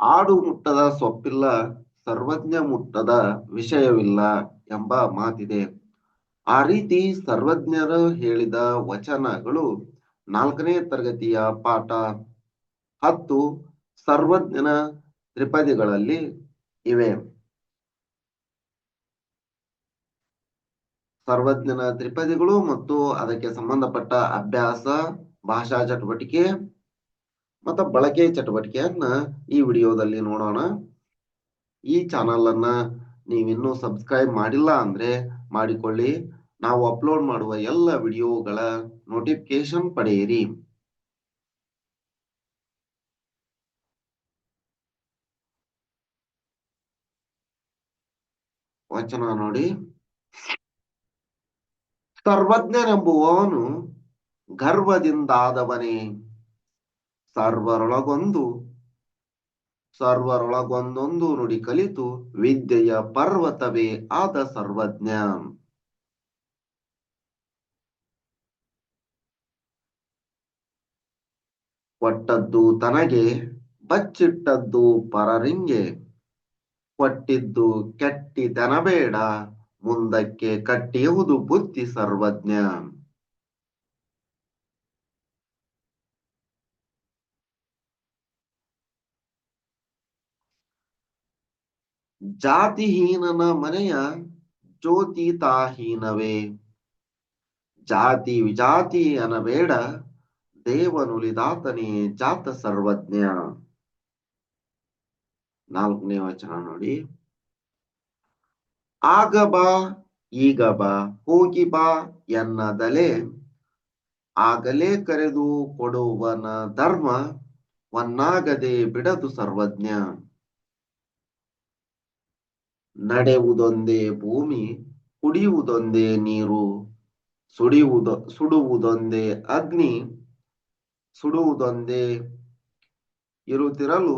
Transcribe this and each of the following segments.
ಆಡು ಮುಟ್ಟದ ಸೊಪ್ಪಿಲ್ಲ, ಸರ್ವಜ್ಞ ಮುಟ್ಟದ ವಿಷಯವಿಲ್ಲ ಎಂಬ ಮಾತಿದೆ. ಆ ರೀತಿ ಸರ್ವಜ್ಞರು ಹೇಳಿದ ವಚನಗಳು ನಾಲ್ಕನೇ ತರಗತಿಯ ಪಾಠ. ಹತ್ತು ಸರ್ವಜ್ಞನ ತ್ರಿಪದಿಗಳಲ್ಲಿ ಇವೆ. ಸರ್ವಜ್ಞನ ತ್ರಿಪದಿಗಳು ಮತ್ತು ಅದಕ್ಕೆ ಸಂಬಂಧಪಟ್ಟ ಅಭ್ಯಾಸ, ಭಾಷಾ ಚಟುವಟಿಕೆ ಮತ್ತು ಬಳಕೆ ಚಟುವಟಿಕೆಯನ್ನ ಈ ವಿಡಿಯೋದಲ್ಲಿ ನೋಡೋಣ. ಈ ಚಾನಲ್ ಅನ್ನ ನೀವಿನ್ನೂ ಸಬ್ಸ್ಕ್ರೈಬ್ ಮಾಡಿಲ್ಲ ಅಂದ್ರೆ ಮಾಡಿಕೊಳ್ಳಿ. ನಾವು ಅಪ್ಲೋಡ್ ಮಾಡುವ ಎಲ್ಲ ವಿಡಿಯೋಗಳ ನೋಟಿಫಿಕೇಶನ್ ಪಡೆಯಿರಿ. ವಚನ ನೋಡಿ. ಸರ್ವಜ್ಞನೆಂಬುವವನು ಗರ್ವದಿಂದಾದವನೇ. ಸರ್ವರೊಳಗೊಂದು. ಸರ್ವರೊಳಗೊಂದೊಂದು ನುಡಿ ಕಲಿತು ವಿದ್ಯೆಯ ಪರ್ವತವೇ ಆದ ಸರ್ವಜ್ಞ ಕೊಟ್ಟದ್ದು ತನಗೆ, ಬಚ್ಚಿಟ್ಟದ್ದು ಪರರಿಂಗೆ. ಕೊಟ್ಟಿದ್ದು ಕೆಟ್ಟಿತನಬೇಡ ಮುಂದಕ್ಕೆ ಕಟ್ಟಿಯುವುದು ಬುದ್ಧಿ ಸರ್ವಜ್ಞ ಜಾತಿಹೀನನ ಮನೆಯ ಜ್ಯೋತಿ ತಾಹೀನವೇ ಜಾತಿ ವಿಜಾತಿ ಅನಬೇಡ ದೇವನುಲಿದಾತನೇ ಜಾತ ಸರ್ವಜ್ಞ. ನಾಲ್ಕನೇ ವಚನ ನೋಡಿ. ಆಗ ಬಾ, ಈಗ ಬಾ, ಹೋಗಿ ಬಾ ಎನ್ನದಲೆ. ಆಗಲೇ ಕರೆದು ಕೊಡುವನ ಧರ್ಮ, ಒನ್ನಾಗದೆ ಬಿಡದು ಸರ್ವಜ್ಞ. ನಡೆಯುವುದೊಂದೇ ಭೂಮಿ, ಕುಡಿಯುವುದೊಂದೇ ನೀರು ಸುಡಿಯುವುದು ಸುಡುವುದೊಂದೇ ಅಗ್ನಿ, ಸುಡುವುದೊಂದೇ ಇರುತ್ತಿರಲು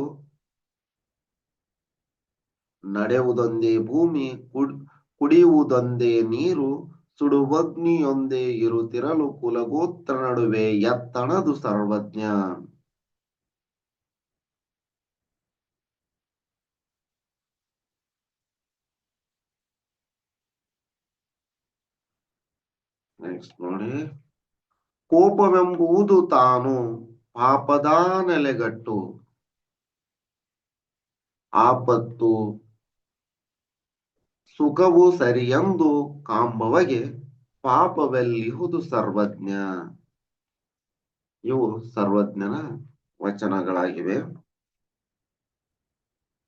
ನಡೆಯುವುದೊಂದೇ ಭೂಮಿ ಕುಡ್ ಕುಡಿಯುವುದೊಂದೇ ನೀರು, ಸುಡುವಗ್ನಿಯೊಂದೇ ಇರುತ್ತಿರಲು ಕುಲಗೋತ್ರ ನಡುವೆ ಎತ್ತಣದು ಸರ್ವಜ್ಞ. ನೆಕ್ಸ್ಟ್ ನೋಡಿ. ಕೋಪವೆಂಬುವುದು ತಾನು ಪಾಪದ ನೆಲೆಗಟ್ಟು. ಆಪತ್ತು ಸುಖವು ಸರಿಯೆಂದು ಕಾಂಬವಗೆ ಪಾಪವೆಲ್ಲಿಹುದು ಸರ್ವಜ್ಞ. ಇವು ಸರ್ವಜ್ಞನ ವಚನಗಳಾಗಿವೆ.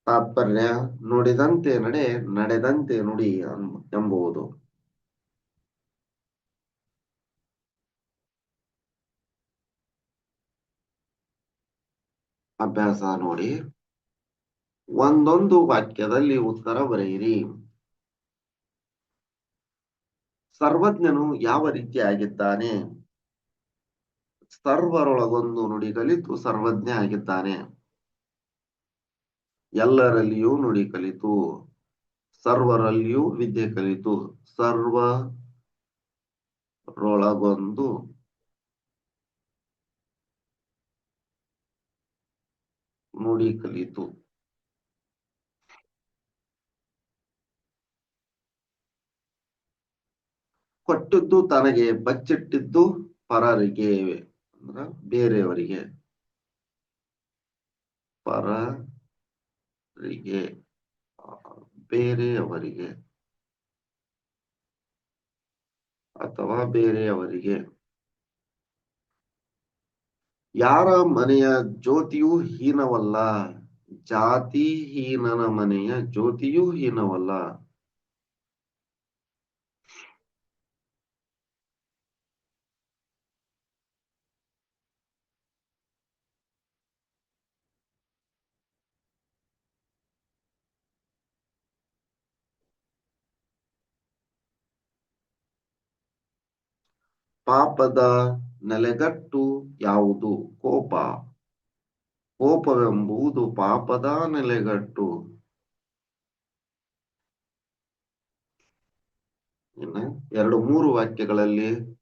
ತಾತ್ಪರ್ಯ ನುಡಿದಂತೆ ನಡೆ, ನಡೆದಂತೆ ನುಡಿ ಎಂಬುವುದು. ಅಭ್ಯಾಸ ನೋಡಿ. ಒಂದೊಂದು ವಾಕ್ಯದಲ್ಲಿ ಉತ್ತರ ಬರೆಯಿರಿ. ಸರ್ವಜ್ಞನು ಯಾವ ರೀತಿಯಾಗಿದ್ದಾನೆ ಸರ್ವರೊಳಗೊಂದು ನುಡಿ ಕಲಿತು ಸರ್ವಜ್ಞ ಆಗಿದ್ದಾನೆ. ಎಲ್ಲರಲ್ಲಿಯೂ ನುಡಿ ಕಲಿತು ಸರ್ವರಲ್ಲಿಯೂ ವಿದ್ಯೆ ಕಲಿತು, ಸರ್ವರೊಳಗೊಂದು ನುಡಿ ಕಲಿತು. ಕೊಟ್ಟಿದ್ದು ತನಗೆ ಬಚ್ಚಿಟ್ಟಿದ್ದು ಪರರಿಗೆ ಅಂದ್ರ ಬೇರೆಯವರಿಗೆ. ಪರರಿಗೆ ಬೇರೆಯವರಿಗೆ. ಅಥವಾ ಬೇರೆಯವರಿಗೆ. ಯಾರ ಮನೆಯ ಜ್ಯೋತಿಯೂ ಹೀನವಲ್ಲ? ಜಾತಿ ಹೀನನ ಮನೆಯ ಜ್ಯೋತಿಯೂ ಹೀನವಲ್ಲ? ಪಾಪದ ನೆಲೆಗಟ್ಟು ಯಾವುದು ಕೋಪ? ಕೋಪವೆಂಬುದು ಪಾಪದ ನೆಲೆಗಟ್ಟು. ಇನ್ನು ಎರಡು ಮೂರು ವಾಕ್ಯಗಳಲ್ಲಿ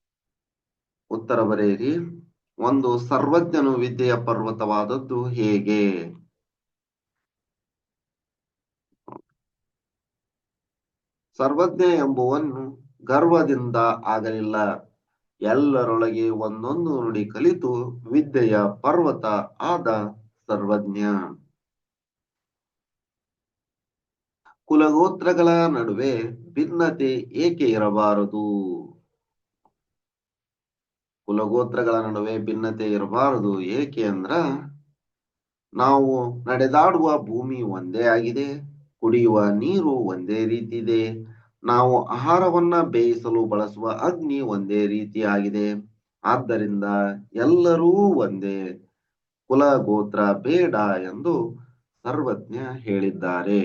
ಉತ್ತರ ಬರೆಯಿರಿ. ಒಂದು ಸರ್ವಜ್ಞನು ವಿದ್ಯೆಯ ಪರ್ವತವಾದದ್ದು ಹೇಗೆ? ಸರ್ವಜ್ಞ ಎಂಬುವನ್ನು ಗರ್ವದಿಂದ ಆಗಲಿಲ್ಲ. ಎಲ್ಲರೊಳಗೆ ಒಂದೊಂದು ನುಡಿ ಕಲಿತು ವಿದ್ಯೆಯ ಪರ್ವತ ಆದ ಸರ್ವಜ್ಞ. ಕುಲಗೋತ್ರಗಳ ನಡುವೆ ಭಿನ್ನತೆ ಏಕೆ ಇರಬಾರದು? ಕುಲಗೋತ್ರಗಳ ನಡುವೆ ಭಿನ್ನತೆ ಇರಬಾರದು ಏಕೆ ಅಂದ್ರ, ನಾವು ನಡೆದಾಡುವ ಭೂಮಿ ಒಂದೇ ಆಗಿದೆ, ಕುಡಿಯುವ ನೀರು ಒಂದೇ ರೀತಿ ಇದೆ ನಾವು ಆಹಾರವನ್ನ ಬೇಯಿಸಲು ಬಳಸುವ ಅಗ್ನಿ ಒಂದೇ ರೀತಿಯಾಗಿದೆ. ಆದ್ದರಿಂದ ಎಲ್ಲರೂ ಒಂದೇ ಕುಲ ಗೋತ್ರ ಬೇಡ ಎಂದು ಸರ್ವಜ್ಞ ಹೇಳಿದ್ದಾರೆ.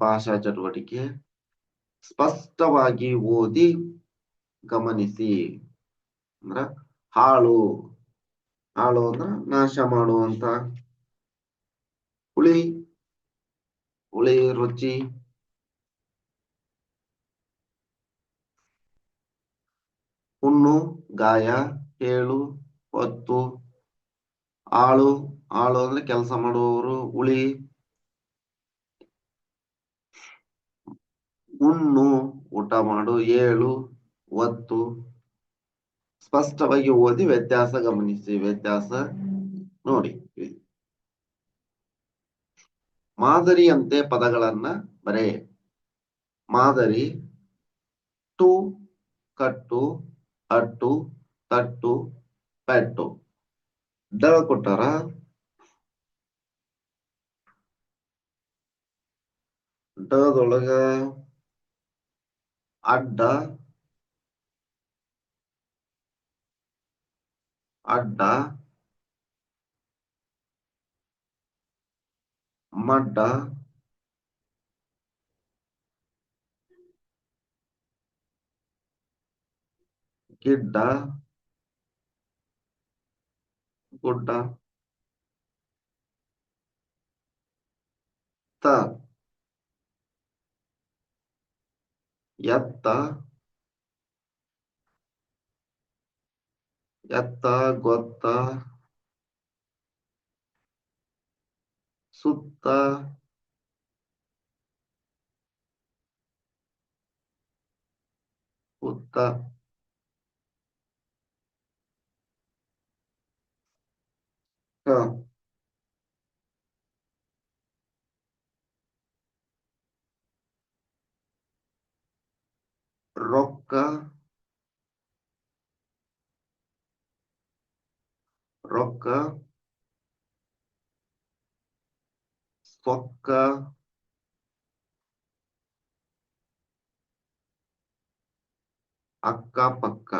ಭಾಷಾ ಚಟುವಟಿಕೆ. ಸ್ಪಷ್ಟವಾಗಿ ಓದಿ ಗಮನಿಸಿ. ಅಂದ್ರ ಹಾಳು ಹಾಳು ಅಂದ್ರ ನಾಶ ಮಾಡುವಂತ ಹುಳಿ ಹುಳಿ, ರುಚಿ. ಹುಣ್ಣು, ಗಾಯ ಹೇಳು ಹೊತ್ತು, ಆಳು. ಆಳು ಅಂದ್ರೆ ಕೆಲಸ ಮಾಡುವವರು ಉಳಿ ಹುಣ್ಣು, ಊಟ ಮಾಡು, ಏಳು ಒತ್ತು ಸ್ಪಷ್ಟವಾಗಿ ಓದಿ ವ್ಯತ್ಯಾಸ ಗಮನಿಸಿ, ವ್ಯತ್ಯಾಸ ನೋಡಿ. ಮಾದರಿಯಂತೆ ಪದಗಳನ್ನ ಬರೆ. ಮಾದರಿ ಟು ಕಟ್ಟು ಅಟ್ಟು ತಟ್ಟು ಪೆಟ್ಟು. ಡ ಕೊಟ್ಟಾರ? ಡದೊಳಗ ಅಡ್ಡ ಅಡ್ಡ ಮಡ್ಡ ಗಿಡ್ಡ. ಗುಡ್ಡ. ತ. ಎತ್ತ. ಎತ್ತ ಗೊತ್ತ. sutta. Sutta. Nah, Roka Roka ಸೊಕ್ಕ ಅಕ್ಕ ಪಕ್ಕ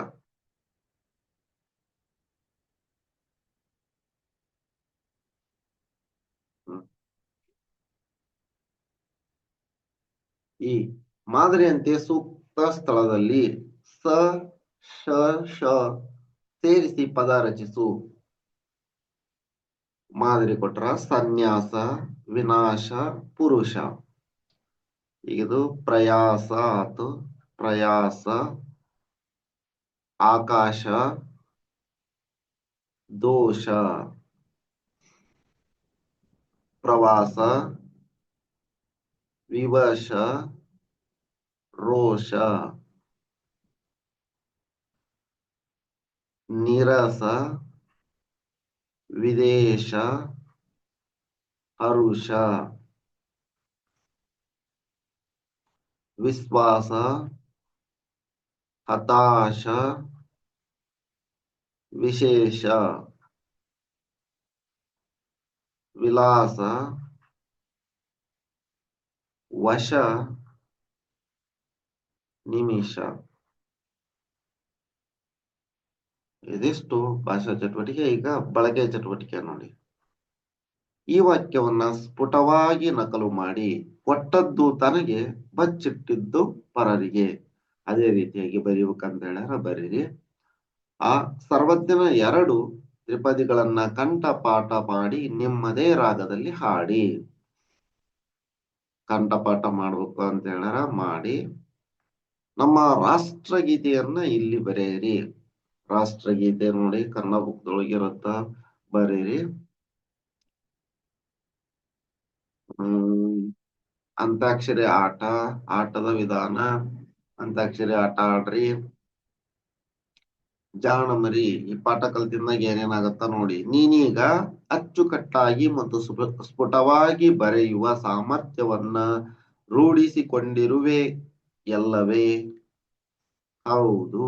ಈ ಮಾದರಿಯಂತೆ ಸೂಕ್ತ ಸ್ಥಳದಲ್ಲಿ ಸ ಶ ಶ ಸೇರಿಸಿ ಪದ ರಚಿಸು. ಮಾದರಿ ಕೊಟ್ರ ಸನ್ಯಾಸ, ವಿನಾಶ, ಪುರುಷ. ಇದು ಪ್ರಯಾಸ ಆತು. ಪ್ರಯಾಸ, ಆಕಾಶ, ದೋಷ. ಪ್ರವಾಸ, ವಿವಶ, ರೋಷ. ನಿರಸ ವಿದೇಶ ಹರುಷ ವಿಶ್ವಾಸ ಹತಾಶ ವಿಶೇಷ ವಿಲಾಸ ವಶ ನಿಮಿಷ ಇದಿಷ್ಟು ಭಾಷಾ ಚಟುವಟಿಕೆ, ಈಗ ಬಳಕೆ ಚಟುವಟಿಕೆ ನೋಡಿ. ಈ ವಾಕ್ಯವನ್ನ ಸ್ಫುಟವಾಗಿ ನಕಲು ಮಾಡಿ ಕೊಟ್ಟದ್ದು ತನಗೆ ಬಚ್ಚಿಟ್ಟಿದ್ದು ಪರರಿಗೆ. ಅದೇ ರೀತಿಯಾಗಿ ಬರೀಬೇಕಂತ ಹೇಳ್ಯಾರ ಬರೀರಿ. ಆ ಸರ್ವಜ್ಞನ ಎರಡು ತ್ರಿಪದಿಗಳನ್ನ ಕಂಠಪಾಠ ಮಾಡಿ ನಿಮ್ಮದೇ ರಾಗದಲ್ಲಿ ಹಾಡಿ. ಕಂಠಪಾಠ ಮಾಡ್ಬೇಕು ಅಂತ ಹೇಳಾರ ಮಾಡಿ. ನಮ್ಮ ರಾಷ್ಟ್ರಗೀತೆಯನ್ನ ಇಲ್ಲಿ ಬರೆಯಿರಿ. ರಾಷ್ಟ್ರಗೀತೆ ನೋಡಿ ಕನ್ನಡ ಬುಕ್ದೊಳಗಿರುತ್ತ ಬರೀರಿ. ಹ್ಮ್ ಅಂತಾಕ್ಷರಿ ಆಟ, ಆಟದ ವಿಧಾನ ಅಂತಾಕ್ಷರಿ ಆಟ ಆಡ್ರಿ. ಜಾಣ ಮರಿ ಈ ಪಾಠ ಕಲ್ತಿದ್ದಾಗ ಏನೇನಾಗತ್ತ ನೋಡಿ. ನೀನೀಗ ಅಚ್ಚುಕಟ್ಟಾಗಿ ಮತ್ತು ಸ್ಫು- ಸ್ಫುಟವಾಗಿ ಬರೆಯುವ ಸಾಮರ್ಥ್ಯವನ್ನ ರೂಢಿಸಿಕೊಂಡಿರುವೆ ಎಲ್ಲವೇ. ಹೌದು.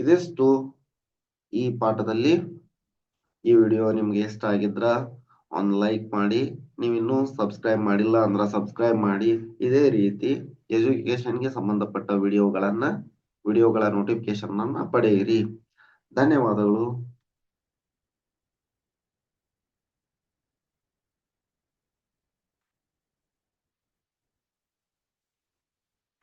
ಇದಿಷ್ಟು ಈ ಪಾಠದಲ್ಲಿ. ಈ ವಿಡಿಯೋ ನಿಮ್ಗೆ ಇಷ್ಟ ಆಗಿದ್ರ ಒಂದು ಲೈಕ್ ಮಾಡಿ, ನೀವಿನ್ನೂ ಸಬ್ಸ್ಕ್ರೈಬ್ ಮಾಡಿಲ್ಲ ಅಂದ್ರ ಸಬ್ಸ್ಕ್ರೈಬ್ ಮಾಡಿ. ಇದೇ ರೀತಿ ಎಜುಕೇಶನ್ಗೆ ಸಂಬಂಧಪಟ್ಟ ವಿಡಿಯೋಗಳನ್ನು, ವಿಡಿಯೋಗಳ ನೋಟಿಫಿಕೇಶನ್ ಅನ್ನ ಪಡೆಯಿರಿ. ಧನ್ಯವಾದಗಳು.